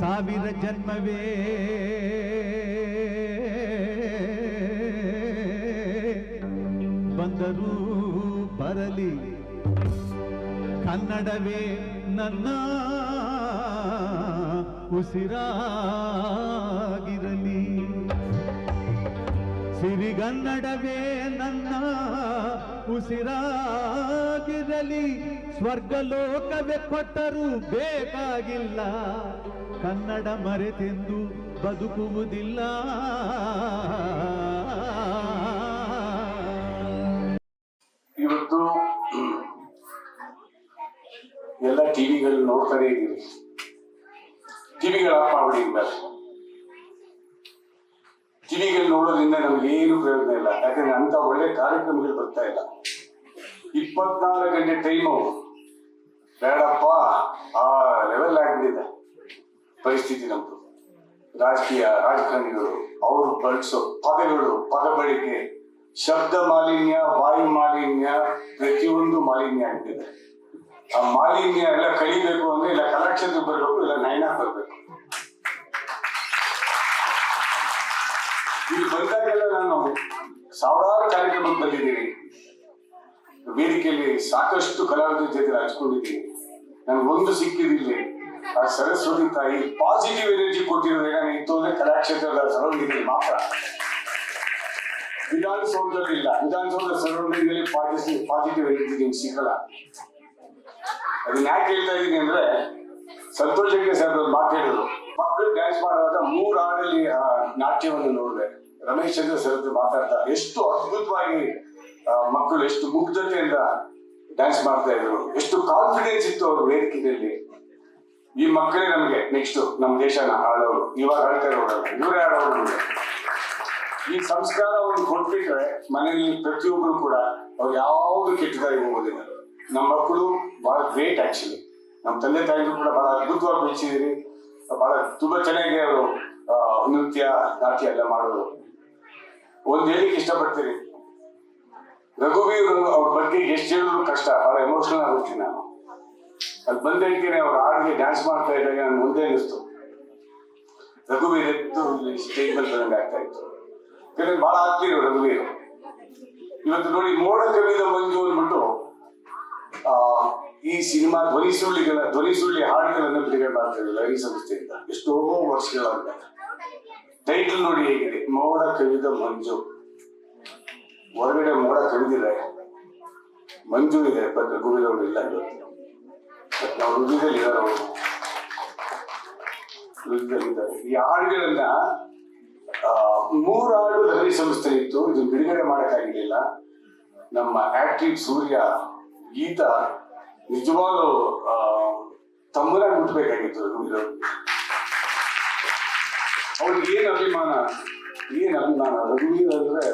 ಸಾವಿರ ಜನ್ಮವೇ. ಬಂದರೂ ಬರಲಿ. ಕನ್ನಡವೇ ನನ್ನ ಉಸಿರಾಗಿರಲಿ. ಸಿರಿಗನ್ನಡವೇ ನನ್ನ ಉಸಿರಾಗಿರಲಿ. ಸ್ವರ್ಗಲೋಕವೇ ಕೊಟ್ಟರೂ ಬೇಕಾಗಿಲ್ಲ. ಕನ್ನಡ ಮರೆತೆಂದು ಬದುಕುವುದಿಲ್ಲ. ಇವತ್ತು ಎಲ್ಲ ಟಿವಿಗಳು ನೋಡ್ತಾರೆ ಟಿವಿಗಳ ಅಪ್ಪ ಟಿವಿಗಳು ನೋಡೋದ್ರಿಂದ ನಮ್ಗೆ ಏನು ಪ್ರಯೋಜನ ಇಲ್ಲ. ಯಾಕಂದ್ರೆ ಅಂತ ಒಳ್ಳೆ ಕಾರ್ಯಕ್ರಮಗಳು ಬರ್ತಾ ಇಲ್ಲ. ಇಪ್ಪತ್ನಾಲ್ಕು ಗಂಟೆ ಟೈಮು ಬೇಡಪ್ಪ, ಆ ಲೆವೆಲ್ ಆಗ್ಬಿಟ್ಟಿದೆ. ಪರಿಸ್ಥಿತಿ ನಮ್ದು. ರಾಜಕೀಯ ರಾಜಕಾರಣಿಗಳು, ಅವರು ಬಳಸೋ ಪದಗಳು ಪದ ಬಳಕೆ ಶಬ್ದ ಮಾಲಿನ್ಯ, ವಾಯು ಮಾಲಿನ್ಯ, ಪ್ರತಿಯೊಂದು ಮಾಲಿನ್ಯ ಆಗ್ತಿದೆ ಆ ಮಾಲಿನ್ಯ ಎಲ್ಲ ಕಳಿಬೇಕು ಅಂದ್ರೆ, ಇಲ್ಲ ಕಲೆಕ್ಷನ್ ಬರಬೇಕು ಇಲ್ಲ ನಯನ ಬರಬೇಕು ಇಲ್ಲಿ ಬಂದಾಗೆಲ್ಲ ನಾನು ಸಾವಿರಾರು ಕಾರ್ಯಕ್ರಮಕ್ಕೆ ಬಂದಿದ್ದೀನಿ ವೇದಿಕೆಯಲ್ಲಿ ಸಾಕಷ್ಟು ಕಲಾವಿದರ ಜೊತೆ ಹಂಚ್ಕೊಂಡಿದ್ದೀನಿ ನನ್ಗೆ ಒಂದು ಸಿಕ್ಕಿದಿಲ್ಲಿ ಆ ಸರಸ್ವತಿ ತಾಯಿ ಪಾಸಿಟಿವ್ ಎನರ್ಜಿ ಕೊಟ್ಟಿರೋದು ನಾನು ಇತ್ತು ಅಂದ್ರೆ ಕಲಾಕ್ಷೇತ್ರದ ಸರೌಂಡಿಂಗ್ ಮಾತ್ರ. ವಿಧಾನಸೌಧದಲ್ಲಿ ಇಲ್ಲ. ವಿಧಾನಸೌಧ ಸರೌಂಡಿಂಗ್ ಅಲ್ಲಿ ಪಾಸಿಟಿವ್ ಪಾಸಿಟಿವ್ ಎನರ್ಜಿ ನಿಮ್ಗೆ ಸಿಗಲ್ಲ ಅದನ್ನ ಯಾಕೆ ಹೇಳ್ತಾ ಇದ್ದೀನಿ ಅಂದ್ರೆ ಸಂತೋಷಕ್ಕೆ ಸರ್ ಮಾತಾಡೋದು ಮಕ್ಕಳು ಡ್ಯಾನ್ಸ್ ಮಾಡುವಾಗ ಮೂರು ಹಾಡಲ್ಲಿ ನಾಟ್ಯವನ್ನು ನೋಡಿದೆ. ರಮೇಶ್ ಚಂದ್ರ ಸರ್ ಮಾತಾಡ್ತಾ ಎಷ್ಟು ಅದ್ಭುತವಾಗಿ ಮಕ್ಕಳು ಎಷ್ಟು ಮುಗ್ಧತೆಯಿಂದ ಡ್ಯಾನ್ಸ್ ಮಾಡ್ತಾ ಇದ್ರು. ಎಷ್ಟು ಕಾನ್ಫಿಡೆನ್ಸ್ ಇತ್ತು ಅವ್ರ ವೇದಿಕೆಯಲ್ಲಿ. ಈ ಮಕ್ಕಳೇ ನಮಗೆ ನೆಕ್ಸ್ಟ್ ನಮ್ಮ ದೇಶನ ಆಳೋರು. ಇವಾಗ ಆಳ್ತಾ ಇರೋರು ಇವರೇ ಆಡೋರು ಈ ಸಂಸ್ಕಾರವನ್ನು ಕೊಟ್ಬಿಟ್ರೆ ಮನೆಯಲ್ಲಿ ಪ್ರತಿಯೊಬ್ಬರು ಕೂಡ ಅವ್ರು ಯಾವ್ದು ಕೆಟ್ಟದಾಗಿ ಹೋಗೋದಿಲ್ಲ. ನಮ್ಮ ಮಕ್ಕಳು ಬಹಳ ಗ್ರೇಟ್ ಆಕ್ಚುಲಿ ನಮ್ಮ ತಂದೆ ತಾಯಿಗೂ ಕೂಡ ಬಹಳ ಅದ್ಭುತವಾಗಿ ಬೆಳೆಸಿದಿರಿ. ಬಹಳ ತುಂಬಾ ಚೆನ್ನಾಗಿ ಅವರು ನೃತ್ಯ, ನಾಟ್ಯ ಎಲ್ಲ ಮಾಡೋರು. ಒಂದ್ ಹೇಳಿಕ್ಕೆ ಇಷ್ಟಪಡ್ತೀರಿ ರಘುವೀರ್ ಅವ್ರ ಬಗ್ಗೆ ಎಷ್ಟು ಹೇಳಿದ್ರು ಕಷ್ಟ, ಬಹಳ ಎಮೋಷನಲ್ ಆಗುತ್ತೆ ನಾನು. ಅಲ್ಲಿ ಬಂದ ಹೇಳ್ತೀನಿ ಅವ್ರ ಹಾಡಿಗೆ ಡ್ಯಾನ್ಸ್ ಮಾಡ್ತಾ ಇದ್ದಾಗ ನಾನು ಮುಂದೆ ಅನಿಸ್ತು ರಘುವೀರ್ ಎದ್ದು ಸ್ಟೇಜ್ ಮೇಲೆ ಬಂದಂಗೆ ಆಗ್ತಾ ಇತ್ತು. ಯಾಕಂದ್ರೆ ಬಹಳ ಆಗ್ತೀವಿ ರಘುವೀರ್. ಇವತ್ತು ನೋಡಿ ಮೋಡ ಕವಿದ ಮಂಜು ಅಂದ್ಬಿಟ್ಟು, ಆ, ಈ ಸಿನಿಮಾ ಧ್ವನಿ ಸುಳ್ಳಿಗಳ ಧ್ವನಿ ಸುಳ್ಳಿ ಹಾಡುಗಳನ್ನು ಬಿಡುಗಡೆ ಮಾಡ್ತಾ ಇದ್ದಾರೆ ಈ ಸಂಸ್ಥೆಯಿಂದ ಎಷ್ಟೋ ವರ್ಷಗಳಾದ ಟೈಟಲ್ ನೋಡಿ ಹೇಗಿದೆ ಮೋಡ ಕವಿದ ಮಂಜು. ಹೊರಗಡೆ ಮೋಡ ಕವಿದಿದೆ ಮಂಜು ಇದೆ ಬಟ್ ಗುಡಿದವರು ಇಲ್ಲ ಇವತ್ತು. ನಾವು ಹೃದಯದಲ್ಲಿ ಇದ್ದಾರೆ ಈ ಹಾಡುಗಳನ್ನ ಮೂರು ಹಾಡು ಲಹರಿ ಸಂಸ್ಥೆ ಇತ್ತು. ಇದು ಬಿಡುಗಡೆ ಮಾಡಕ್ಕಾಗಿರ್ಲಿಲ್ಲ. ನಮ್ಮ ಆಕ್ಟಿವ್ ಸೂರ್ಯ ಗೀತ ನಿಜವಾಗ್ಲೂ ಆ, ತಮ್ಮನಾಗಿ ಮುಟ್ಬೇಕಾಗಿತ್ತು. ರಘುವೀರವ್ರಿಗೆ ಅವ್ರಿಗೆ ಏನ್ ಅಭಿಮಾನ ಏನ್ ಅಭಿಮಾನ ರಘುವೀರ್ ಅಂದ್ರೆ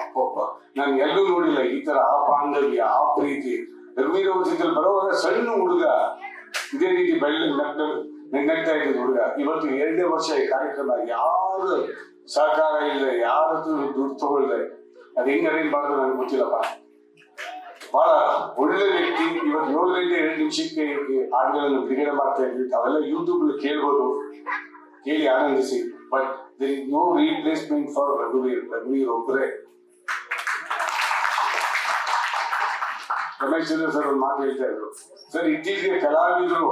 ಅಪ್ಪಪ್ಪ ನಾನು ಎಲ್ಲೂ ನೋಡಿಲ್ಲ ಈ ತರ ಆ ಬಾಂಧವ್ಯ ಆ ಪ್ರೀತಿ ರಘುವೀರ್ ಅವ್ರ ಜೊತೆ ಬರುವಾಗ ಸಣ್ಣ ಹುಡುಗ ಇದೇ ರೀತಿ ಬೆಳ್ಳಿ ನಗ್ನ ನಗ್ನಗ್ತಾ ಇದ್ದ ಹುಡುಗ ಇವತ್ತು ಎರಡನೇ ವರ್ಷ ಈ ಕಾರ್ಯಕ್ರಮ ಯಾರು ಸಹಕಾರ ಇಲ್ಲ ಯಾರ ದುಡ್ಡು ತಗೊಳ್ದೆ ಅದ್ ಹೆಂಗ್ ಅರೇಂಜ್ ಮಾಡಿದ್ರು ನನಗೆ ಗೊತ್ತಿಲ್ಲಪ್ಪ ಬಹಳ ಒಳ್ಳೆ ವ್ಯಕ್ತಿ ಇವತ್ತು ಏಳು ಗಂಟೆ ಎರಡು ನಿಮಿಷಕ್ಕೆ ಈ ಹಾಡುಗಳನ್ನು ಬಿಡುಗಡೆ ಮಾಡ್ತಾ ಇದ್ವಿ ಅವೆಲ್ಲ ಯೂಟ್ಯೂಬ್ ಕೇಳ್ಬೋದು ಕೇಳಿ ಆನಂದಿಸಿ but there is no replacement for Raghuveer. Raghuveer ಒಬ್ಬರೇ ರಮೇಶ್ ಚಂದ್ರ ಸರ್ ಒಂದು ಮಾತು ಹೇಳ್ತಾ ಇದ್ರು. ಸರ್ ಇತ್ತೀಚೆಗೆ ಕಲಾವಿದರು,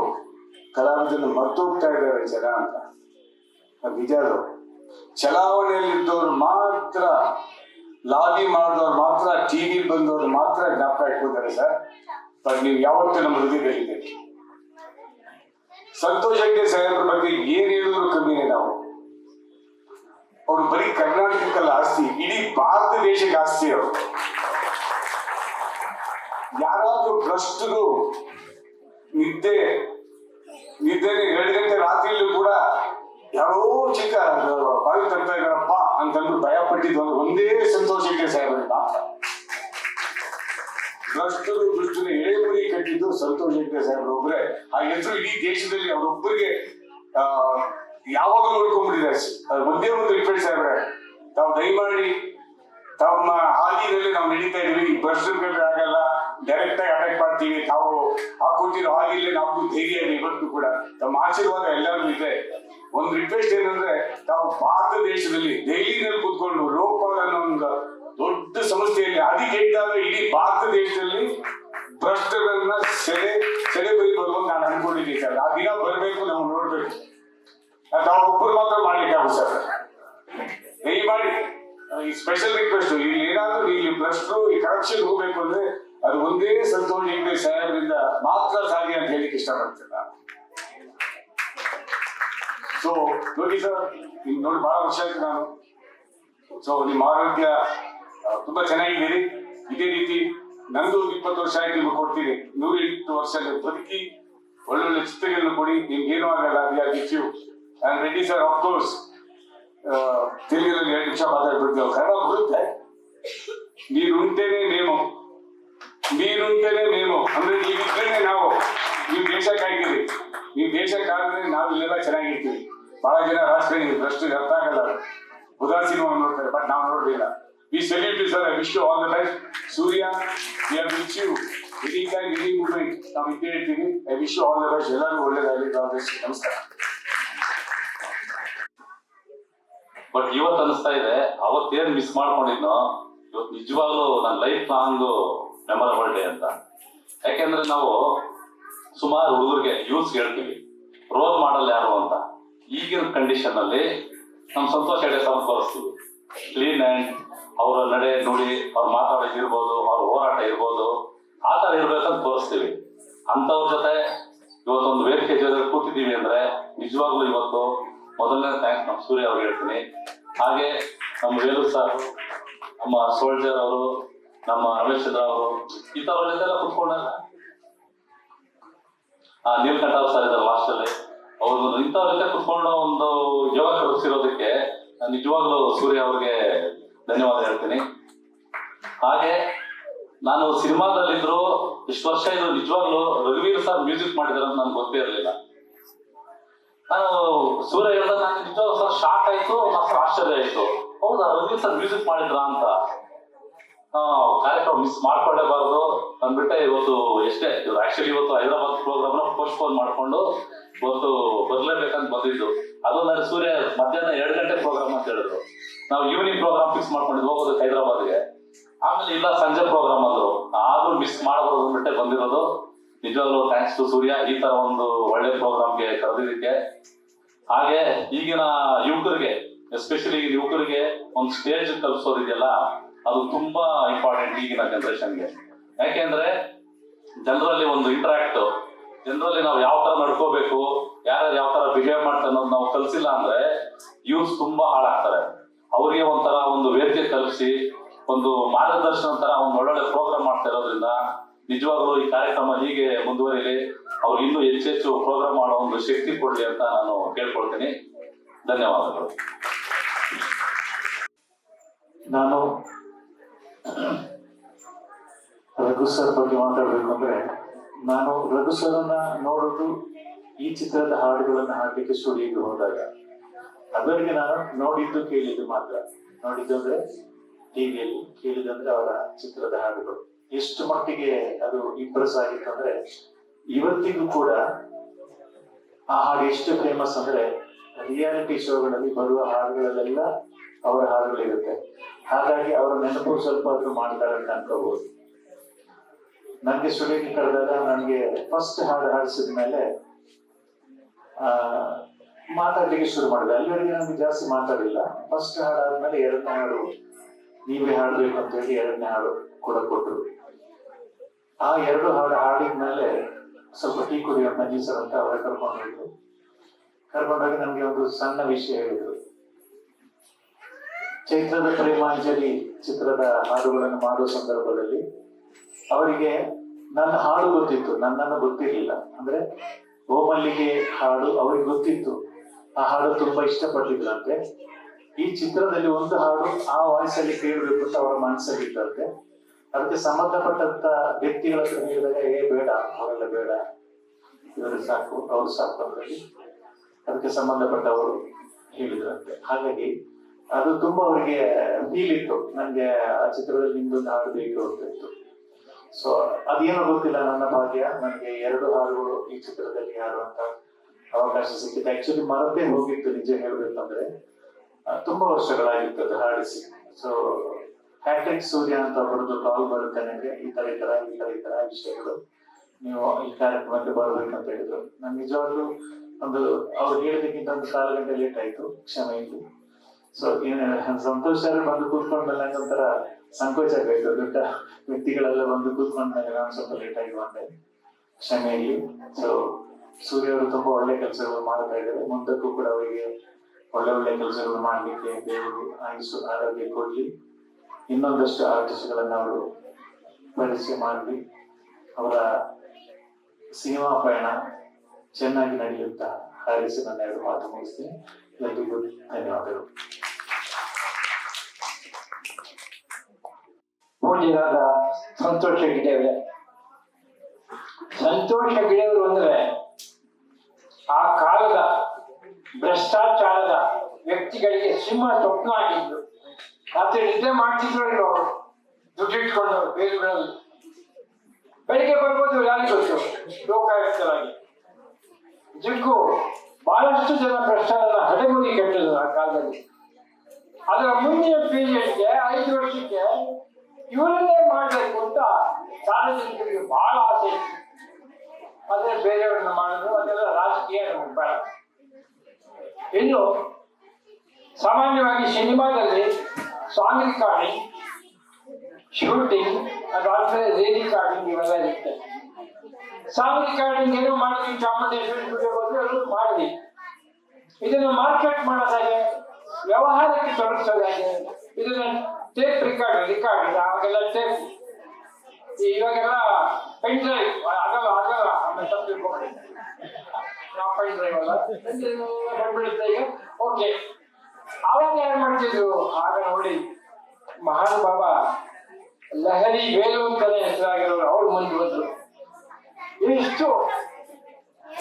ಕಲಾವಿದರನ್ನು ಮರ್ತೋಗ್ತಾ ಇದ್ದಾರೆ ಜನ ಅಂತ. ನಿಜ ಅದು. ಚಲಾವಣೆಯಲ್ಲಿದ್ದವ್ರು ಮಾತ್ರ, ಲಾಬಿ ಮಾಡಿದವ್ರು ಮಾತ್ರ ಟಿವಿ ಬಂದವ್ರು ಮಾತ್ರ ಜ್ಞಾಪಕ ಇಟ್ಕೊತಾರೆ ಸರ್ ಬಟ್ ನೀವು ಯಾವತ್ತೂ ನಮ್ಮ ಹೃದಯದಲ್ಲಿದ್ದೀರಿ ಸಂತೋಷಕ್ಕೆ ಸಾಹೇಬ್ರ ಬಗ್ಗೆ ಏನ್ ಹೇಳಿದ್ರು ಕಮ್ಮಿನೇ ನಾವು. ಅವ್ರು ಬರೀ ಕರ್ನಾಟಕಕ್ಕಲ್ಲ ಆಸ್ತಿ, ಇಡೀ ಭಾರತ ದೇಶಕ್ಕೆ ಆಸ್ತಿ ಅವರು. ಯಾರಾದ್ರೂ ಭ್ರಷ್ಟರು ನಿದ್ದೆ ನಿದ್ದೆ ಎರಡು ಗಂಟೆ ರಾತ್ರಿಯಲ್ಲೂ ಕೂಡ ಯಾರೋ ಚಿಕ್ಕ ಬಾವಿ ತರ್ತಾ ಇದಾರಪ್ಪ ಅಂತಂದು ಭಯ ಪಟ್ಟಿದ್ದು ಅಂದ್ರೆ ಒಂದೇ ಸಂತೋಷ ಹೆಗ್ಡೆ ಸಾಹೇಬ್ರ ಭ್ರಷ್ಟರು ಎಳೆ ಎಳೆಮುರಿ ಕಟ್ಟಿದ್ದು ಸಂತೋಷ ಹೆಗ್ಡೆ ಸಾಹೇಬ್ರು ಒಬ್ಬರೇ ಆ ಹೆಸರು ಇಡೀ ದೇಶದಲ್ಲಿ ಅವರೊಬ್ಬರಿಗೆ, ಆ ಯಾವಾಗ ನೋಡ್ಕೊಂಡ್ಬಿಟ್ಟಿದ್ದಾರೆ ಒಂದೇ ಒಂದು ರಿಕ್ವೆಸ್ಟ್ ಸಾಹೇಬ್ರೆ ತಾವು ದಯಮಾಡಿ ತಮ್ಮ ಹಾದಿನಲ್ಲಿ ನಾವು ನಡೀತಾ ಇದೀವಿ ಕಂಡ್ರೆ ಆಗಲ್ಲ ಡೈರೆಕ್ಟ್ ಆಗಿ ಅಟ್ಯಾಕ್ ಮಾಡ್ತೀವಿ. ತಾವು ಹಾಕೊತಿರೋ ಹಾದಿಲ್ಲೇ ನಾವು ಧೈರ್ಯ ಇವತ್ತು ಕೂಡ. ತಮ್ಮ ಆಶೀರ್ವಾದ ಎಲ್ಲರಿಗೂ ಇದೆ. ಒಂದು ರಿಕ್ವೆಸ್ಟ್ ಏನಂದ್ರೆ ತಾವು ಭಾರತ ದೇಶದಲ್ಲಿ ದೆಹಲಿನಲ್ಲಿ ಕುತ್ಕೊಂಡು ಲೋಕಪಾಲ್ ಅನ್ನೋ ಒಂದು ದೊಡ್ಡ ಸಂಸ್ಥೆಯಲ್ಲಿ ಅದಕ್ಕೆ ಇಡೀ ಭಾರತ ದೇಶದಲ್ಲಿ ಭ್ರಷ್ಟರನ್ನ ಸೆರೆ ಸೆರೆ ಬರಿ ಬರುವಂತ ನಾನು ಅನ್ಕೊಂಡಿದ್ದೀನಿ. ಸರ್ ಆ ದಿನ ಬರಬೇಕು, ನಾವು ನೋಡ್ಬೇಕು. ನಾವು ಒಬ್ಬರು ಮಾತ್ರ ಮಾಡ್ಲಿಕ್ಕೆ ಆಗುತ್ತೆ ಸರ್ ದಯಮಾಡಿ ಈ ಸ್ಪೆಷಲ್ ರಿಕ್ವೆಸ್ಟ್ ಇಲ್ಲಿ ಏನಾದ್ರೂ ಇಲ್ಲಿ ಭ್ರಷ್ಟರು ಈ ಕರಪ್ಷನ್ ಹೋಗ್ಬೇಕು ಅಂದ್ರೆ ಅದು ಒಂದೇ ಸಂತೋಷ್ ಹೆಗ್ಡೆ ಸಾಹೇಬರಿಂದ ಮಾತ್ರ ಸಾಧ್ಯ ಅಂತ ಹೇಳಿಕ್ಕೆ ಇಷ್ಟಪಡ್ತೀನಿ ನಾನು. ಸೊ ನೋಡಿ ಸರ್ ನಿಮ್ ನೋಡಿ ಬಹಳ ವರ್ಷ ಆಯ್ತು ನಾನು. ಸೊ ನಿಮ್ಮ ಆರೋಗ್ಯ ತುಂಬಾ ಚೆನ್ನಾಗಿದ್ದೀರಿ. ಇದೇ ರೀತಿ ನಂದು ಇಪ್ಪತ್ತು ವರ್ಷ ಆಯ್ತು ನಿಮ್ಗೆ ಕೊಡ್ತೀನಿ. ನೂರ ಎಂಟು ವರ್ಷ ಬದುಕಿ ಒಳ್ಳೊಳ್ಳೆ ಚಿತ್ರಗಳನ್ನು ಕೊಡಿ. ನಿಮ್ಗೆ ಏನೂ ಆಗಲ್ಲ we are you I ready sir of course ತೆಲುಗಿನಲ್ಲಿ ಎರಡು ನಿಮಿಷ ಮಾತಾಡ್ಬಿಡ್ತೀವಿ ಕನ್ನಡ ಬರುತ್ತೆ ನೀರುಂಟೇನೆ ನೇಮು. ನೀರುಂಟೇನೆ ನೇಮು. ಅಂದ್ರೆ ನೀವಿದ್ರೇನೆ ನಾವು. ನೀವು ದೇಶಕ್ಕಾಗಿರಿ ನೀವು ದೇಶ ಕಾದ್ರೆ ನಾವು ಇಲ್ಲೆಲ್ಲ ಚೆನ್ನಾಗಿರ್ತೀವಿ. ಬಹಳ ಜನ ರಾಜಕಾರಣಿ ಅಷ್ಟು ಅರ್ಥ ಆಗಲ್ಲ ಉದಾಸೀನವಾಗಿ ನೋಡ್ತಾರೆ, ಬಟ್ ನಾವು ನೋಡಲಿಲ್ಲ we salute sir I wish you all the best Surya we are with you ಇಡೀ ಟೈಮ್ ಇಡೀ ಮೂಮೆಂಟ್ ನಾವು ಇದ್ದೇ ಇರ್ತೀವಿ. I wish you all the best ಎಲ್ಲರಿಗೂ ಒಳ್ಳೇದಾಗಲಿ. ನಮಸ್ಕಾರ. ಬಟ್ ಇವತ್ತು ಅನಿಸ್ತಾ ಇದೆ, ಅವತ್ತೇನ್ ಮಿಸ್ ಮಾಡ್ಕೊಂಡಿದ್ನೋ, ಇವತ್ತು ನಿಜವಾಗ್ಲೂ ನನ್ನ ಲೈಫ್ ಲಾಂಗ್ ಮೆಮೊರಬಲ್ ಡೇ ಅಂತ. ಯಾಕೆಂದ್ರೆ ನಾವು ಸುಮಾರು ಹುಡುಗರಿಗೆ ಯೂಸ್ ಹೇಳ್ತೀವಿ ರೋಲ್ ಮಾಡಲ್ ಯಾರು ಅಂತ. ಈಗಿನ ಕಂಡೀಷನ್ ಅಲ್ಲಿ ನಮ್ಮ ಸಂತೋಷ ಹೇಳಿ ಸಂಪರ್ಸ್ತೀವಿ ಕ್ಲೀನ್ ಅಂಡ್ ಅವರ ನಡೆ ನುಡಿ, ಅವ್ರ ಮಾತಾಡೋದು ಇರ್ಬೋದು, ಅವ್ರ ಹೋರಾಟ ಇರ್ಬೋದು, ಆ ಥರ ಇರ್ಬೇಕಂತ ತೋರಿಸ್ತೀವಿ. ಅಂಥವ್ರ ಜೊತೆ ಇವತ್ತೊಂದು ವೇದಿಕೆ ಜೊತೆ ಕೂತಿದ್ದೀವಿ ಅಂದ್ರೆ ನಿಜವಾಗ್ಲೂ ಇವತ್ತು ಮೊದಲನೇ ಥ್ಯಾಂಕ್ಸ್ ನಮ್ಮ ಸೂರ್ಯ ಅವ್ರಿಗೆ ಹೇಳ್ತೀನಿ. ಹಾಗೆ ನಮ್ಮ ವೇಲು ಸರ್ ನಮ್ಮ ಸೋಲ್ಜರ್ ಅವರು, ನಮ್ಮ ರಮೇಶ್ ಚಂದ್ರ ಅವರು, ಇಂಥವ್ರ ಜೊತೆ ಕುತ್ಕೊಂಡಾಗ ಆ, ನೀಲ್ಕಂಠ ಅವ್ರು ಸರ್ ಇದ್ದಾರೆ ಲಾಸ್ಟ್ ಅಲ್ಲಿ. ಅವರು ಇಂಥವ್ರ ಜೊತೆ ಕುತ್ಕೊಂಡು ಒಂದು ಯೋಗ ನಾನು ನಿಜವಾಗ್ಲೂ ಸೂರ್ಯ ಅವ್ರಿಗೆ ಧನ್ಯವಾದ ಹೇಳ್ತೀನಿ. ಹಾಗೆ ನಾನು ಸಿನಿಮಾದಲ್ಲಿದ್ರು ಇಷ್ಟು ವರ್ಷ ಇದು ನಿಜವಾಗ್ಲೂ ರಘುವೀರ್ ಸರ್ ಮ್ಯೂಸಿಕ್ ಮಾಡಿದಾರೆ ಅಂತ ನನ್ಗೆ ಗೊತ್ತೇ ಇರಲಿಲ್ಲ. ಸೂರ್ಯ ಹೇಳ್ದ ನನಗೆ ನಿಜವಾಗ್ಲೂ ಸರ್ ಶಾಕ್ ಆಯ್ತು ಮತ್ತೆ ಆಶ್ಚರ್ಯ ಆಯ್ತು. ಹೌದಾ, ರಂಜಿತ್ ಸರ್ ಮ್ಯೂಸಿಕ್ ಮಾಡಿದ್ರಾ ಅಂತ? ಕಾರ್ಯಕ್ರಮ ಮಿಸ್ ಮಾಡ್ಕೊಳ್ಳೇಬಾರದು ಅಂದ್ಬಿಟ್ಟೆ ಇವತ್ತು ಎಷ್ಟೇ ಆಕ್ಚುಲಿ ಇವತ್ತು ಹೈದರಾಬಾದ್ ಪ್ರೋಗ್ರಾಮ್ ಪೋಸ್ಟ್ಪೋನ್ ಮಾಡ್ಕೊಂಡು ಇವತ್ತು ಬರ್ಲೇಬೇಕಂತ ಬಂದಿದ್ದು. ಅದು ನನ್ನ ಸೂರ್ಯ ಮಧ್ಯಾಹ್ನ ಎರಡು ಗಂಟೆ ಪ್ರೋಗ್ರಾಮ್ ಅಂತ ಹೇಳಿದ್ರು. ನಾವು ಈವ್ನಿಂಗ್ ಪ್ರೋಗ್ರಾಮ್ ಫಿಕ್ಸ್ ಮಾಡ್ಕೊಂಡಿದ್ವಿ ಹೋಗೋದು ಹೈದರಾಬಾದ್ಗೆ. ಆಮೇಲೆ ಇಲ್ಲ, ಸಂಜೆ ಪ್ರೋಗ್ರಾಮ್ ಅಂದ್ರು. ಆದ್ರೂ ಮಿಸ್ ಮಾಡಬಾರ್ದು ಅಂದ್ಬಿಟ್ಟೆ ಬಂದಿರೋದು. ನಿಜವಾಗ್ಲೂ ಥ್ಯಾಂಕ್ಸ್ ಟು ಸೂರ್ಯ. ಈ ತರ ಒಂದು ಒಳ್ಳೆ ಪ್ರೋಗ್ರಾಮ್ಗೆ ಕರೆದಿದ್ದಕ್ಕೆ. ಹಾಗೆ ಈಗಿನ ಯುವಕರಿಗೆ ಎಸ್ಪೆಷಲಿ ಯುವಕರಿಗೆ ಒಂದು ಸ್ಟೇಜ್ ತಲುಪಿಸೋದಿದೆಯಲ್ಲ ಅದು ತುಂಬಾ ಇಂಪಾರ್ಟೆಂಟ್ ಈಗಿನ ಜನರೇಷನ್ಗೆ ಯಾಕೆಂದ್ರೆ ಜನರಲ್ಲಿ ಒಂದು ಇಂಟ್ರಾಕ್ಟ್ ಜನರಲ್ಲಿ ನಾವು ಯಾವ ತರ ನಡ್ಕೋಬೇಕು, ಯಾರ್ಯಾರು ಯಾವ ತರ ಬಿಹೇವ್ ಮಾಡ್ತಾರೆ ಅನ್ನೋದು ನಾವು ಕಲಿಸಿಲ್ಲ ಅಂದ್ರೆ ಯೂಸ್ ತುಂಬಾ ಹಾಳಾಗ್ತಾರೆ. ಅವರಿಗೆ ಒಂಥರ ಒಂದು ವೇದಿಕೆ ಕಲಿಸಿ, ಒಂದು ಮಾರ್ಗದರ್ಶನ ತರ ಒಂದು ಒಳ್ಳೊಳ್ಳೆ ಪ್ರೋಗ್ರಾಮ್ ಮಾಡ್ತಾ ಇರೋದ್ರಿಂದ ನಿಜವಾಗ್ಲೂ ಈ ಕಾರ್ಯಕ್ರಮ ಹೀಗೆ ಮುಂದುವರಿಲಿ, ಅವ್ರು ಇನ್ನೂ ಹೆಚ್ಚೆಚ್ಚು ಪ್ರೋಗ್ರಾಮ್ ಮಾಡೋ ಒಂದು ಶಕ್ತಿ ಕೊಡಲಿ ಅಂತ ನಾನು ಕೇಳ್ಕೊಳ್ತೀನಿ. ಧನ್ಯವಾದಗಳು. ನಾನು ರಘು ಸರ್ ಬಗ್ಗೆ ಮಾತಾಡಬೇಕು ಅಂದ್ರೆ, ನಾನು ರಘು ಸರ್ನ ನೋಡೋದು ಈ ಚಿತ್ರದ ಹಾಡುಗಳನ್ನ ಹಾಡಲಿಕ್ಕೆ ಸ್ಟುಡಿಯೋಗೆ ಹೋದಾಗ. ಅದರಿಗೆ ನಾನು ನೋಡಿದ್ದು ಕೇಳಿದ್ದು ಮಾತ್ರ. ನೋಡಿದ್ದು ಅಂದ್ರೆ ಟಿವಿಯಲ್ಲಿ ಕೇಳಿದಂದ್ರೆ ಅವರ ಚಿತ್ರದ ಹಾಡುಗಳು. ಎಷ್ಟು ಮಟ್ಟಿಗೆ ಅದು ಇಂಪ್ರೆಸ್ ಆಗಿತ್ತು ಅಂದ್ರೆ ಇವತ್ತಿಗೂ ಕೂಡ ಆ ಹಾಡು ಎಷ್ಟು ಫೇಮಸ್ ಅಂದ್ರೆ ರಿಯಾಲಿಟಿ ಶೋಗಳಲ್ಲಿ ಬರುವ ಹಾಡುಗಳಲ್ಲೆಲ್ಲ ಅವರ ಹಾಡುಗಳಿರುತ್ತೆ ಹಾಗಾಗಿ ಅವರ ನೆನಪು ಸ್ವಲ್ಪ ಅದು ಮಾಡ್ತಾರೆ ಅಂತ ಅನ್ಕೋಬಹುದು ನನ್ಗೆ ಸ್ಟುಡಿಯೋಗೆ ಕರೆದಾಗ ನನಗೆ ಫಸ್ಟ್ ಹಾಡು ಹಾಡಿಸಿದ ಮೇಲೆ, ಆ, ಮಾತಾಡ್ಲಿಕ್ಕೆ ಶುರು ಮಾಡಿದೆ. ಅಲ್ಲಿವರೆಗೆ ನಮ್ಗೆ ಜಾಸ್ತಿ ಮಾತಾಡಿಲ್ಲ. ಫಸ್ಟ್ ಹಾಡಾದ್ಮೇಲೆ ಎರಡು ಎರಡನೇ ಹಾಡು ನೀವೇ ಹಾಡ್ಬೇಕು ಅಂತ ಹೇಳಿ ಎರಡನೇ ಹಾಡು ಕೂಡ ಕೊಟ್ಟರು. ಆ ಎರಡು ಹಾಡು ಹಾಡಿದ್ಮೇಲೆ ಸ್ವಲ್ಪ ಟೀ ಕುಡಿಯೋ ಮಂಜಿ ಸರ್ ಅಂತ ಅವರೇ ಕರ್ಕೊಂಡು ಹೋದ್ರು. ಕರ್ಕೊಂಡೋಗಿ ನಮ್ಗೆ ಒಂದು ಸಣ್ಣ ವಿಷಯ ಹೇಳಿದ್ರು. ಚೈತ್ರದ ಪ್ರೇಮಾಂಜಲಿ ಚಿತ್ರದ ಹಾಡುಗಳನ್ನು ಮಾಡುವ ಸಂದರ್ಭದಲ್ಲಿ ಅವರಿಗೆ ನನ್ನ ಹಾಡು ಗೊತ್ತಿತ್ತು, ನನ್ನನ್ನು ಗೊತ್ತಿರಲಿಲ್ಲ. ಅಂದ್ರೆ ಓಮಲ್ಲಿಗೆ ಹಾಡು ಅವ್ರಿಗೆ ಗೊತ್ತಿತ್ತು. ಆ ಹಾಡು ತುಂಬಾ ಇಷ್ಟಪಟ್ಟಿದ್ರಂತೆ. ಈ ಚಿತ್ರದಲ್ಲಿ ಒಂದು ಹಾಡು ಆ ವಾಯ್ಸ್ ಅಲ್ಲಿ ಕೇಳಬೇಕು ಅಂತ ಅವರ ಮನಸ್ಸಲ್ಲಿ ಇದ್ದಂತೆ ಅದಕ್ಕೆ ಸಂಬಂಧಪಟ್ಟಂತ ವ್ಯಕ್ತಿಗಳ ಹೇಳಿದಾಗ ಏ, ಬೇಡ, ಅವರೆಲ್ಲ ಬೇಡ. ಇವರು ಸಾಕು, ಅವ್ರು ಸಾಕು ಅಂತ ಅದಕ್ಕೆ ಸಂಬಂಧಪಟ್ಟವರು ಹೇಳಿದ್ರಂತೆ. ಹಾಗಾಗಿ ಅದು ತುಂಬಾ ಅವರಿಗೆ ಫೀಲ್ ಇತ್ತು ನನ್ಗೆ ಆ ಚಿತ್ರದಲ್ಲಿ ನಿಮ್ದೊಂದು ಹಾಡು ಬೇಕು ಅಂತ ಇತ್ತು. ಸೊ ಅದೇನೋ ಗೊತ್ತಿಲ್ಲ ನನ್ನ ಭಾಗ್ಯ. ನನಗೆ ಎರಡು ಹಾಡುಗಳು ಈ ಚಿತ್ರದಲ್ಲಿ ಹಾಡುವಂತ ಅವಕಾಶ ಸಿಕ್ಕಿತ್ತು ಆಕ್ಚುಲಿ ಮರದೇ ಹೋಗಿತ್ತು ನಿಜ ಹೇಳ್ಬೇಕಂದ್ರೆ. ತುಂಬಾ ವರ್ಷಗಳಾಗಿರ್ತದೆ ಹಾಡಿಸಿ. ಸೊ ಹ್ಯಾಟ್ರಿಕ್ ಸೂರ್ಯ ಅಂತ ಒಬ್ಬರದ್ದು ಕಾಲ್ ಬರುತ್ತೆ ನನಗೆ ಈ ತರ ಈ ತರ ಈ ತರ ಈ ತರ ವಿಷಯಗಳು. ನೀವು ಈ ಕಾರ್ಯಕ್ರಮಕ್ಕೆ ಅಂತ ಹೇಳಿದ್ರು. ನಾನು ನಿಜವಾಗ್ಲೂ ಒಂದು, ಅವ್ರು ಹೇಳಿದಕ್ಕಿಂತ ಒಂದು ಕಾಲು ಗಂಟೆ ಲೇಟ್ ಆಯ್ತು, ಕ್ಷಮೆ ಇತ್ತು. ಸೊ ಸಂತೋಷ್ ಬಂದು ಕೂತ್ಕೊಂಡ್ಮೇಲೆ ಒಂಥರ ಸಂಕೋಚ ಆಗಬೇಕು ದೊಡ್ಡ ವ್ಯಕ್ತಿಗಳೆಲ್ಲ ಬಂದು ಕೂತ್ಕೊಂಡ್ಮೇಲೆ ನಾನು ಸ್ವಲ್ಪ ಲೇಟ್ ಆಗಿ ಬಂದೆ. ಕ್ಷಮೆ ಇಲ್ಲಿ ಸೊ ಸೂರ್ಯ ಅವರು ತುಂಬಾ ಒಳ್ಳೆ ಕೆಲಸಗಳು ಮಾಡ್ತಾ ಇದ್ದಾರೆ. ಮುಂದಕ್ಕೂ ಕೂಡ ಅವರಿಗೆ ಒಳ್ಳೆ ಒಳ್ಳೆ ಕೆಲಸಗಳು ಮಾಡಲಿಕ್ಕೆ ದೇವರು ಆಯಿಸು ಆರೋಗ್ಯ ಕೊಡ್ಲಿ. ಇನ್ನೊಂದಷ್ಟು ಆರ್ಟಿಸ್ಟ್ಗಳನ್ನು ಅವರು ಬೆಳೆಸಿ ಮಾಡಲಿ. ಅವರ ಸಿನಿಮಾ ಪಯಣ ಚೆನ್ನಾಗಿ ನಡೆಯುತ್ತಾ ಹಾರಿಸಿ ನನ್ನ ಎರಡು ಮಾತು ಮುಗಿಸ್ತೀನಿ. ಎಲ್ರಿಗೂ ಧನ್ಯವಾದಗಳು. ಸಂತೋಷ ಗಿಡವೇ ಸಂತೋಷ ಗಿಡಗಳು ಅಂದ್ರೆ ಭ್ರಷ್ಟಾಚಾರದ ವ್ಯಕ್ತಿಗಳಿಗೆ ಸಿಂಹ ಸ್ವಪ್ನ ಆಗಿದ್ರು ರಾತ್ರಿ ನಿದ್ದೆ ಮಾಡ್ತಿದ್ರು ಅವರು? ದುಡ್ಡಿಟ್ಕೊಂಡು ಬೇರುಗಳಲ್ಲಿ ಬೆಳಿಗ್ಗೆ ಬರ್ಬೋದು ಯಾರಿಗೆ ಗೊತ್ತು ಲೋಕಾಯುಕ್ತರಾಗಿ. ನಿಜಕ್ಕೂ ಬಹಳಷ್ಟು ಜನ ಭ್ರಷ್ಟಾಚಾರ ಹಡೆಗುರಿ ಕಟ್ಟಿದ್ರು ಆ ಕಾಲದಲ್ಲಿ. ಅದರ ಮುಂದಿನ ಪೀರಿಯಡ್ಗೆ ಐದು ವರ್ಷಕ್ಕೆ ಇವರನ್ನೇ ಮಾಡಬೇಕು ಅಂತ ಸಾರ್ವಜನಿಕರಿಗೆ ಬಹಳ ಆಸೆ ಇತ್ತು. ಅದೇ ಬೇರೆಯವ್ರನ್ನ ಮಾಡೋದು ಅದೆಲ್ಲ ರಾಜಕೀಯ ನಮಗೆ ಬೇಡ ಇನ್ನು ಸಾಮಾನ್ಯವಾಗಿ ಸಿನಿಮಾದಲ್ಲಿ ಸಾಂಗ್ ರಿಕಾರ್ಡಿಂಗ್ ಶೂಟಿಂಗ್ ಅದಾದ್ಮೇಲೆ ರೇಡಿ ರೆಕಾರ್ಡಿಂಗ್ ಇವೆಲ್ಲ ಇರುತ್ತೆ. ಸಾಂಗ್ ರೆಕಾರ್ಡಿಂಗ್ ಏನೋ ಮಾಡಿದ್ವಿ ಚಾಮುಂಡೇಶ್ವರಿ ಪೂಜೆ ಹೋದ್ರೆ ಅದು ಮಾಡಿ ಇದನ್ನು ಮಾರ್ಕೆಟ್ ಮಾಡೋದಾಗೆ ವ್ಯವಹಾರಕ್ಕೆ ತೊಡಗಿಸೋದಾಗೆ ಇದನ್ನ ಟೇಪ್ ರೆಕಾರ್ಡ್ ರೆಕಾರ್ಡ್ ಆವಾಗೆಲ್ಲ ಟೇಪ್ ಇವಾಗೆಲ್ಲ ಪೆನ್ ಡ್ರೈವ್ ಆಗಲ್ಲ ಆಗಲ್ಲ ಆಮೇಲೆ ತಪ್ಪು ತಿಳ್ಕೊಂಬಿಡಿ ನಾವು ಓಕೆ ಅವಾಗ ಏನ್ ಮಾಡ್ತಿದ್ರು ಆಗ ನೋಡಿ, ಮಹಾನ್ ಬಾಬಾ, ಲಹರಿ ವೇಲು ಅಂತಾನೆ ಹೆಸರಾಗಿರೋರು, ಅವ್ರು ಮುಂದೆ ಬಂದ್ರು. ಇಷ್ಟು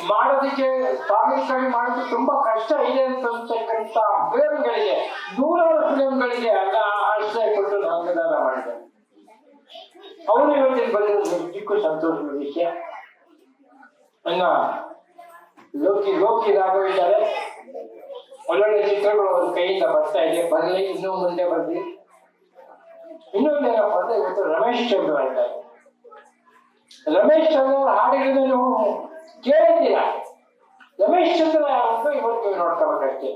ಮಾಡೋದಕ್ಕೆ ಸ್ವಾಮಿ ಮಾಡೋದು ತುಂಬಾ ಕಷ್ಟ ಇದೆ ಅಂತಕ್ಕಂತ ಫಿಲಮ್ಗಳಿಗೆ ನೂರಾರು ಫಿಲಮ್ಗಳಿಗೆ ಅಲ್ಲ ಆಶ್ರಯ ಕೊಟ್ಟು ಅಂಗದಾನ ಮಾಡಿದೆ. ಅವನು ಇವತ್ತಿನ ಬಂದಿರೋದು ಚಿಕ್ಕ ಸಂತೋಷದ ವಿಷಯ. ಇನ್ನ ಲೋಕಿ ಲೋಕಿ ರಾಘವಿದ್ದಾರೆ ಒಳ್ಳೊಳ್ಳೆ ಚಿತ್ರಗಳು ಅವ್ರ ಕೈಯಿಂದ ಬರ್ತಾ ಇದೆ. ಬರಲಿ, ಇನ್ನೂ ಮುಂದೆ ಬರ್ಲಿ. ಇನ್ನೊಂದೇನಪ್ಪ ಅಂದ್ರೆ ಇವತ್ತು ರಮೇಶ್ ಚಂದ್ರ ಇದ್ದಾರೆ ರಮೇಶ್ ಚಂದ್ರ ಹಾಡುಗಳನ್ನ ನೀವು ಕೇಳಿದ್ದೀರಾ? ರಮೇಶ್ ಚಂದ್ರ ಯಾರು ಇವತ್ತು ನೋಡ್ಕೋಬೇಕಷ್ಟೇ.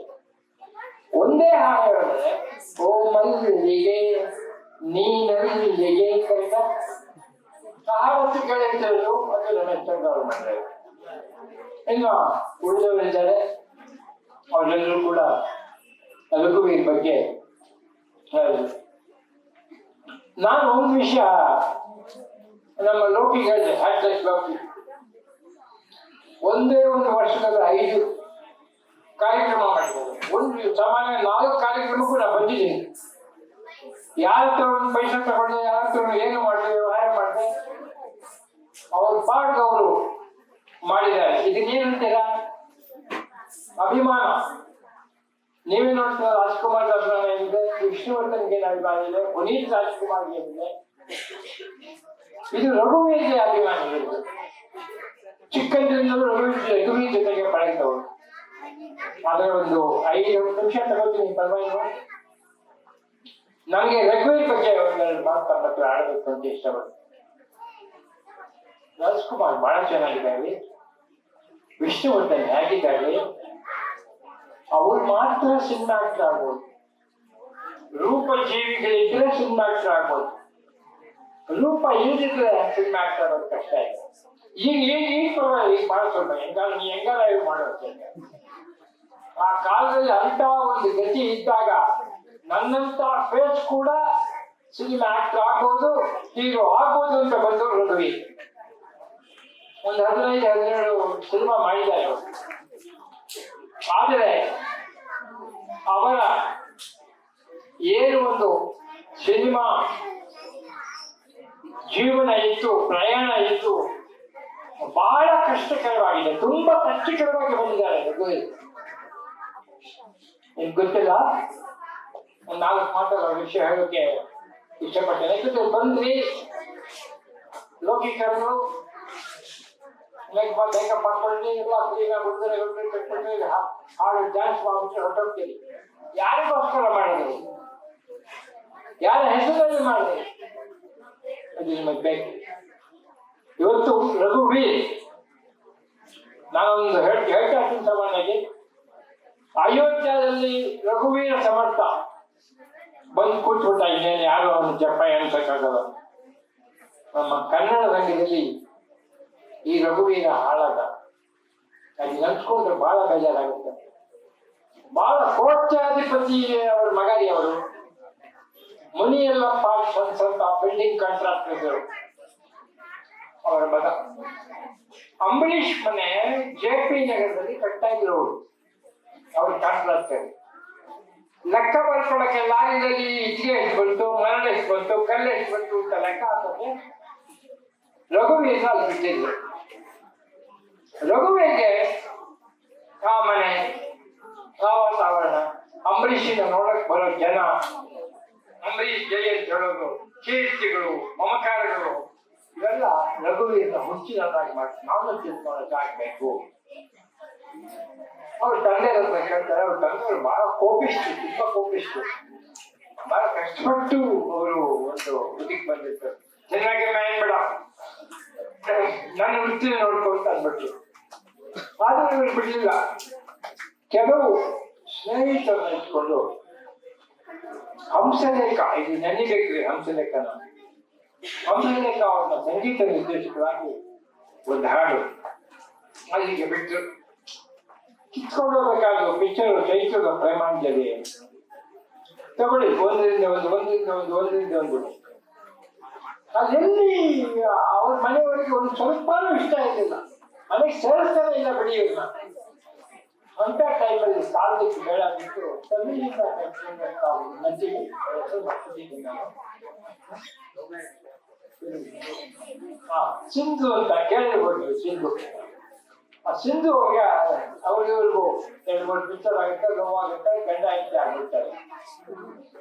ಒಂದೇ ಹಾಡು ಹೇಳಿದ್ರೆ, ಓ ಮಲ್ಲಿಗೆ ನೀನಲ್ಲಿಗೆ ಕರೆದ ಆ ಹಾಡತ್ತು ಕೇಳಿದ್ರು ಅದು ರಮೇಶ್ ಚಂದ್ರ ಅವರು ಮಾಡಿದ್ದಾರೆ ಇನ್ನು ಉಳಿದವರಿದ್ದಾರೆ. ಅವರೆಲ್ಲರೂ ಕೂಡ ರಘುವೀರ್ ಬಗ್ಗೆ ಹೇಳಿದ್ರು ನಾನು ಒಂದು ವಿಷಯ ನಮ್ಮ ಲೋಕಿ ಹೇಳಿದೆ ಹ್ಯಾಟ್ಲೆಸ್ ಲೋಕಿ. ಒಂದೇ ಒಂದು ವರ್ಷದಲ್ಲಿ ಐದು ಕಾರ್ಯಕ್ರಮ ಮಾಡಿದ್ದಾರೆ. ಒಂದು ಸಾಮಾನ್ಯ ನಾಲ್ಕು ಕಾರ್ಯಕ್ರಮಕ್ಕೂ ನಾನು ಬಂದಿದ್ದೀನಿ. ಯಾರ ಹತ್ರ ಒಂದು ಪೈಸೆ ತಗೊಂಡೆ, ಯಾರ ಹತ್ರ ಏನು ಮಾಡಿದೆ, ವ್ಯವಹಾರ ಮಾಡಿದೆ, ಅವ್ರ ಪಾಡ್ ಅವರು ಮಾಡಿದ್ದಾರೆ. ಇದನ್ನೇನಂತೀರಾ ಅಭಿಮಾನ. ನೀವೇ ನೋಡ್ತೀರ? ರಾಜ್ಕುಮಾರ್ ಅಭಿಮಾನ ಏನಿದೆ? ವಿಷ್ಣುವರ್ಧನ್ಗೆ ಏನು ಅಭಿಮಾನ ಇದೆ? ಪುನೀತ್ ರಾಜ್ಕುಮಾರ್ಗೆ ಏನಿದೆ? ಇದು ರಘುವೀರ್ಗೆ ಅಭಿಮಾನ ಇದೆ. ಚಿಕ್ಕಂದಿನಿಂದಲೂ ರಘುವೀರ್ ರಘುವೀರ್ ಜೊತೆಗೆ ಪಳಗಿದವರು ಅದರ ಒಂದು ಐದು ನಿಮಿಷ ತಗೋತೀನಿ, ಪರವಾಗಿಲ್ಲ. ನನಗೆ ರಘುವೀರ್ ಬಗ್ಗೆ ಒಂದೆರಡು ಮಾತು ಮತ್ತು ಆಡಬೇಕು ಅಂತ ಇಷ್ಟಪಡ್ತೀನಿ. ರಾಜ್ಕುಮಾರ್ ಬಹಳ ಚೆನ್ನಾಗಿದ್ದಾರೆ ವಿಷ್ಣುವರ್ಧನ್ ಹೇಗಿದ್ದಾರೆ? ಅವ್ರು ಮಾತ್ರ ಸಿನಿಮಾ ಆಕ್ಟರ್ ಆಗ್ಬೋದು. ರೂಪ ಜೀವಿಗಳಿದ್ರೆ ಸಿನಿಮಾ ಆಕ್ಟರ್ ಆಗ್ಬೋದು. ರೂಪ ಇಲ್ದಿದ್ರೆ ಸಿನಿಮಾ ಆಕ್ಟರ್ ಆಗೋದು ಕಷ್ಟ ಇದೆ. ಈಗ ಈಗ ಈಗ ಪರವಾಗಿಲ್ಲ ಈಗ ಬಹಳ ಸ್ವಲ್ಪ ಹೆಂಗಾರ ನೀ ಹೆಂಗಾರ ಇವ್ ಮಾಡೋದು ಆ ಕಾಲದಲ್ಲಿ ಅಂತ ಒಂದು ಗತಿ ಇದ್ದಾಗ ನನ್ನಂತ ಫೇಸ್ ಕೂಡ ಸಿನಿಮಾ ಆಕ್ಟರ್ ಆಗ್ಬೋದು ಹೀರೋ ಆಗ್ಬೋದು ಅಂತ ಬಂದವರು ರಘುವಿ ಒಂದು ಹದಿನೈದು ಹದಿನೇಳು ಸಿನಿಮಾ ಮಾಡಿದ್ದಾರೆ. ಅವರು ಆದರೆ ಅವರ ಏನು ಒಂದು ಸಿನಿಮಾ ಜೀವನ ಇತ್ತು, ಪ್ರಯಾಣ ಇತ್ತು, ಬಹಳ ಕಷ್ಟಕರವಾಗಿದೆ, ತುಂಬಾ ಕಷ್ಟಕರವಾಗಿ ಬಂದಿದ್ದಾರೆ ನಿಮ್ಗೆ ಗೊತ್ತಿಲ್ಲ? ಒಂದು ನಾಲ್ಕು ಮಾತುಗಳ ವಿಷಯ ಹೇಳೋಕೆ ಇಷ್ಟಪಟ್ಟೆ ಯಾಕಂದ್ರೆ ಬಂದ್ರಿ ಲೋಕಿಕರರು ಮೇಕಪ್ ಮೇಕಪ್ ಹಾಕೊಂಡು ಇಲ್ಲ ಕ್ಲೀನ್ ಆಗ್ಬಿಡ್ತಾರೆ ಹಾ- ಹಾಡು ಡ್ಯಾನ್ಸ್ ಮಾಡ್ಬಿಟ್ಟು ಹೊರಟೋಗ್ತೀರಿ ಯಾರಿಗೋಸ್ಕರ ಮಾಡಿದ್ರಿ ಯಾರ ಹೆಸರಲ್ಲಿ ಮಾಡಿದ್ರಿ ಅದು ಬೇಕು. ಇವತ್ತು ರಘುವೀರ್ ನಾನೊಂದು ಹೇಳ್ ಹೇಳ್ತಾ ಇದ್ದೀನಿ ಸಾಮಾನ್ಯವಾಗಿ ಅಯೋಧ್ಯದಲ್ಲಿ ರಘುವೀರ ಸಮರ್ಥ. ಬಂದು ಕೂತ್ಬಿಟ್ಟ ಇನ್ನೇನು ಯಾರು ಅವನು ಜಪ್ಪ ಅನ್ಸಕ್ಕಾಗಲ್ಲ. ನಮ್ಮ ಕನ್ನಡ ರಂಗದಲ್ಲಿ ಈ ರಘುವೀರ ಹಾಳಾದ ಅದು ನೆನ್ಸ್ಕೊಂಡ್ರೆ ಬಹಳ ಬೇಜಾರಾಗುತ್ತೆ. ಬಹಳ ಕೋಟ್ಯಾಧಿಪತಿ ಅವರ ಮಗ ಅವರು. ಅವರು ಮುನಿಯಲ್ಲಪ್ಪ ಸ್ವಲ್ಪ ಬಿಲ್ಡಿಂಗ್ ಕಾಂಟ್ರಾಕ್ಟರ್ ಅವರ ಮಗ. ಅಂಬರೀಷ್ ಮನೆ ಜೆ ಪಿ ನಗರದಲ್ಲಿ ಕಟ್ತಾ ಇದ್ರು ಅವರು ಕಾಂಟ್ರಾಕ್ಟರ್ ಲೆಕ್ಕ ಬರ್ಕೊಳಕ್ಕೆ ಲಾರಿನಲ್ಲಿ ಎಷ್ಟು ಬಂತು ಮರಳು ಬಂತು, ಕಲ್ಲು ಬಂತು ಅಂತ ಲೆಕ್ಕ ಹಾಕೋಕೆ ರಘುವೀರ್ನ ಅಲ್ಲಿ ಬಿಟ್ಟಿದ್ರು. ರಘುವೀರ್ಗೆ ಆ ಮನೆ ಆ ವಾತಾವರಣ ಅಂಬರೀಷಿನ ನೋಡಕ್ ಬರೋ ಜನ, ಅಂಬರೀಷ್ ಜಯ ಅಂತ ಹೇಳೋದು, ಕೀರ್ತಿಗಳು, ಮಮಕಾರಗಳು, ಇವೆಲ್ಲ ರಘುವೀರ್ನ ಹುಚ್ಚಿನನ್ನಾಗಿ ಮಾಡಿ, ನಾನು ತಿಳ್ಕೊಳ್ಳೋದಾಗಬೇಕು ಅವ್ರ ತಂದೆ ಹತ್ರ ಕೇಳ್ತಾರೆ ಅವ್ರ ತಂದೆ ಬಹಳ ಕೋಪಿಸ್ತು ತುಂಬಾ ಕೋಪಿಸ್ತು ಬಹಳ ಕಷ್ಟಪಟ್ಟು ಅವರು ಒಂದು ಇದಕ್ಕೆ ಬಂದಿರ್ತಾರೆ. ಚೆನ್ನಾಗಿ ಮ್ಯಾನ್ ಬೇಡ. ನನ್ನ ವೃತ್ತಿನ ನೋಡ್ಕೊಂತ ಅಂದ್ಬಿಟ್ರು. ಆದ್ರೆ ಇವರು ಬಿಡಲಿಲ್ಲ. ಕೆಲವು ಸ್ನೇಹಿತರನ್ನ ಇಟ್ಕೊಂಡು ಹಂಸಲೇಖ, ಇದು ನೆನಿಬೇಕ್ರಿ ಹಂಸಲೇಖನ. ಹಂಸಲೇಖ ಅವ್ರನ್ನ ಸಂಗೀತ ನಿರ್ದೇಶಕರಾಗಿ ಒಂದು ಹಾಡು ಅಲ್ಲಿಗೆ ಬಿಟ್ಟರು ಕಿತ್ಕೊಂಡು ಹೋಗ್ಬೇಕಾದ್ರು ಪಿಕ್ಚರ್, ಚೈತ್ರದ ಪ್ರೇಮಾಂಜಲಿ ತಗೊಳ್ಳಿ, ಒಂದರಿಂದ ಒಂದು ಒಂದರಿಂದ ಒಂದು ಒಂದರಿಂದ ಒಂದು. ಅದೆಲ್ಲಿ ಅವ್ರ ಮನೆಯವರಿಗೆ ಒಂದು ಸ್ವಲ್ಪನೂ ಇಷ್ಟ ಇರಲಿಲ್ಲ. ಮನೆಗೆ ಸೇರಿಸ್ತಾನೆ ಇಲ್ಲ ಬಿಡಿ ಇವ್ರನ್ನ. ಅಂತ ಟೈಮಲ್ಲಿ ಸಾಲದಕ್ಕೆ ಬೇಡ ಬಿಟ್ಟು ತಮಿಳಿಂದ ಸಿಂಧು ಅಂತ ಕೇಳಿರ್ಬೋದು ಸಿಂಧು. ಆ ಸಿಂಧು ಹೋಗಿ ಅವ್ರಿಗೂ ಎರಡು ಮೂರು ಪಿಕ್ಚರ್ ಆಗುತ್ತೆ ನೋವಾಗುತ್ತೆ ಗಂಡ ಹೆಂಡತಿ ಆಗ್ಬಿಡ್ತಾರೆ.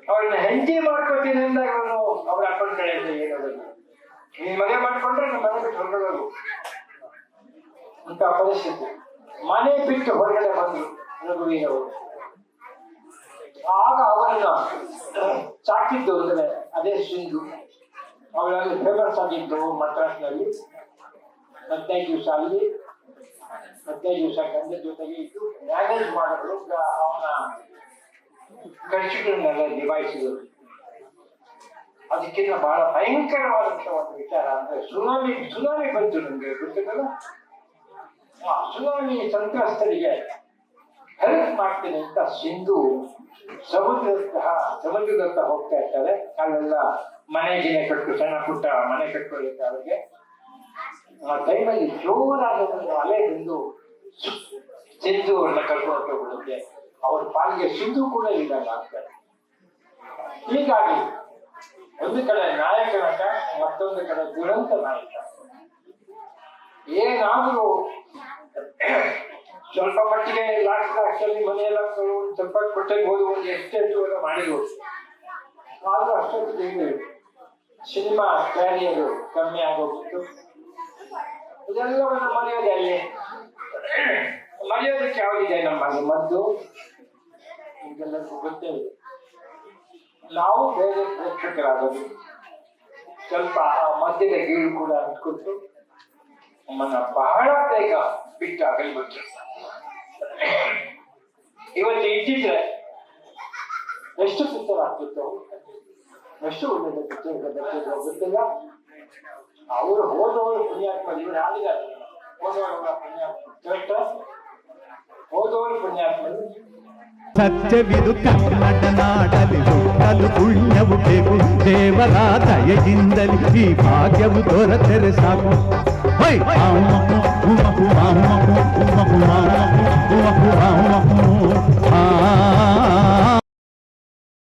ಅವ್ರನ್ನ ಹೆಂಡತಿ ಮಾಡ್ಕೊತೀನಿ ಅಂದಾಗ ಅವನು ಅವ್ರ ಅಪ್ಪನ ಕಡೆಯಿಂದ ಹೇಳೋದಿಲ್ಲ ನೀನ್ ಮದುವೆ ಮಾಡ್ಕೊಂಡ್ರೆ ನಮ್ಮ ಮನೆ ಬಿಟ್ಟು ಹೊರಗಡೆ ಅಂತ ಪರಿಸ್ಥಿತಿ ಮನೆ ಬಿಟ್ಟು ಹೊರಗಡೆ ಬಂದು ರಘುವೀರವರು ಆಗ ಅವರನ್ನ ಸಾಕಿದ್ದು ಅಂದ್ರೆ ಅದೇ ಸಿಂಧು. ಅವಳಲ್ಲಿ ಫೇಮಸ್ ಆಗಿದ್ದು ಮದ್ರಾಸ್ನಲ್ಲಿ. ಹದಿನೈದು ದಿವಸ ಅಲ್ಲಿ, ಹದಿನೈದು ದಿವಸ ಗಂಡ ಜೊತೆಗೆ ಇದ್ದು ಮ್ಯಾನೇಜ್ ಮಾಡಲು ಅವನ ಖರ್ಚುಗಳನ್ನೆಲ್ಲ ನಿಭಾಯಿಸಿದರು. ಅದಕ್ಕಿಂತ ಬಹಳ ಭಯಂಕರವಾದಂತಹ ಒಂದು ವಿಚಾರ ಅಂದ್ರೆ ಸುನಾಮಿ ಸುನಾಮಿ ಬಂತು ನಮ್ಗೆ ಗೊತ್ತಿದ್ದಲ್ಲ ಆ ಸುನಾಮಿ ಸಂತ್ರಸ್ತರಿಗೆ ಹೆಲ್ಪ್ ಮಾಡ್ತೀನಿ ಅಂತ ಸಿಂಧು ಸಮುದ್ರದ ಸಮುದ್ರದತ್ತ ಹೋಗ್ತಾ ಇರ್ತಾರೆ. ಅಲ್ಲೆಲ್ಲ ಮನೆ ಗಿನೆ ಕಟ್ಟು ಸಣ್ಣ ಪುಟ್ಟ ಮನೆ ಕಟ್ಕೊಳ್ಳಿಕ್ಕೆ ಅವರಿಗೆ. ಆ ಟೈಮಲ್ಲಿ ಜೋರಾದ ಒಂದು ಅಲೆ ಬಂದು ಸಿಂಧು ಅವ್ರನ್ನ ಕರ್ಕೊಂಡು ಹೋಗ್ಬಿಡುತ್ತೆ. ಅವ್ರ ಪಾಲಿಗೆ ಸಿಂಧು ಕೂಡ ಇಲ್ಲ ಹೀಗಾಗಿ ಒಂದು ಕಡೆ ನಾಯಕ ನಟ, ಮತ್ತೊಂದು ಕಡೆ ದುರಂತ ನಾಯಕ. ಏನಾದರೂ ಸ್ವಲ್ಪ ಮಟ್ಟಿಗೆ ಲಾಸ್ಟ್ ಲಾಸ್ಟಲ್ಲಿ ಮನೆಯೆಲ್ಲ ಸ್ವಲ್ಪ ಕೊಟ್ಟೆ ಹೋದು ಒಂದು ಎಸ್ಟೇಟ್ ಎಲ್ಲ ಮಾಡಿದ್ರು. ಆದ್ರೂ ಅಷ್ಟೊತ್ತಿಗೆ ಸಿನಿಮಾ ಕ್ಯಾರಿಯರು ಕಮ್ಮಿ ಆಗೋಗ್ಬಿಟ್ಟು. ಇದೆಲ್ಲವನ್ನು ಮರೆಯೋದೆ ಅಲ್ಲಿ ಮರೆಯೋದಕ್ಕೆ ಯಾವ್ದಿದೆ ನಮ್ಮಲ್ಲಿ? ಮದ್ದು? ಇದೆಲ್ಲರಿಗೂ ಗೊತ್ತೇ ಇದೆ ನಾವು ಬೇರೆ ಪ್ರೇಕ್ಷಕರಾಗೋದು ಸ್ವಲ್ಪ ಆ ಮಧ್ಯದ ಗೀಳು ಕೂಡ ಅಂದ್ಕೊಟ್ಟು ನಮ್ಮನ್ನ ಬಹಳ ಬೇಗ ಬಿಟ್ಟು ಅಗಲ್ಬಿಟ್ರು ಇವತ್ತು ಇದ್ದಿದ್ರೆ ಎಷ್ಟು ಪಿಕ್ಚರ್ ಆಗ್ತಿತ್ತು ಎಷ್ಟು ಒಳ್ಳೆಯ ಪಿಕ್ಚರ್ ಗೊತ್ತಿಲ್ಲ ಅವರು ಹೋದವರು ಪುಣ್ಯಾತ್ಮ ಇವರು ಆಡಿದ್ದಾರೆ ಹೋದವರು ಪುಣ್ಯಾತ್ಮ ಕರೆಕ್ಟ್ ಹೋದವರು ಪುಣ್ಯಾತ್ಮರು ಸತ್ಯವಿದು ಕನ್ನಡ ನಾಡಲಿ ಹುಟ್ಟಲು ಪುಣ್ಯವು ಬೇಕು ದೇವರ ದಯೆಯಿಂದಲಿ ಈ ಭಾಗ್ಯವು ದೊರೆತರೆ ಸಾಕು Hey!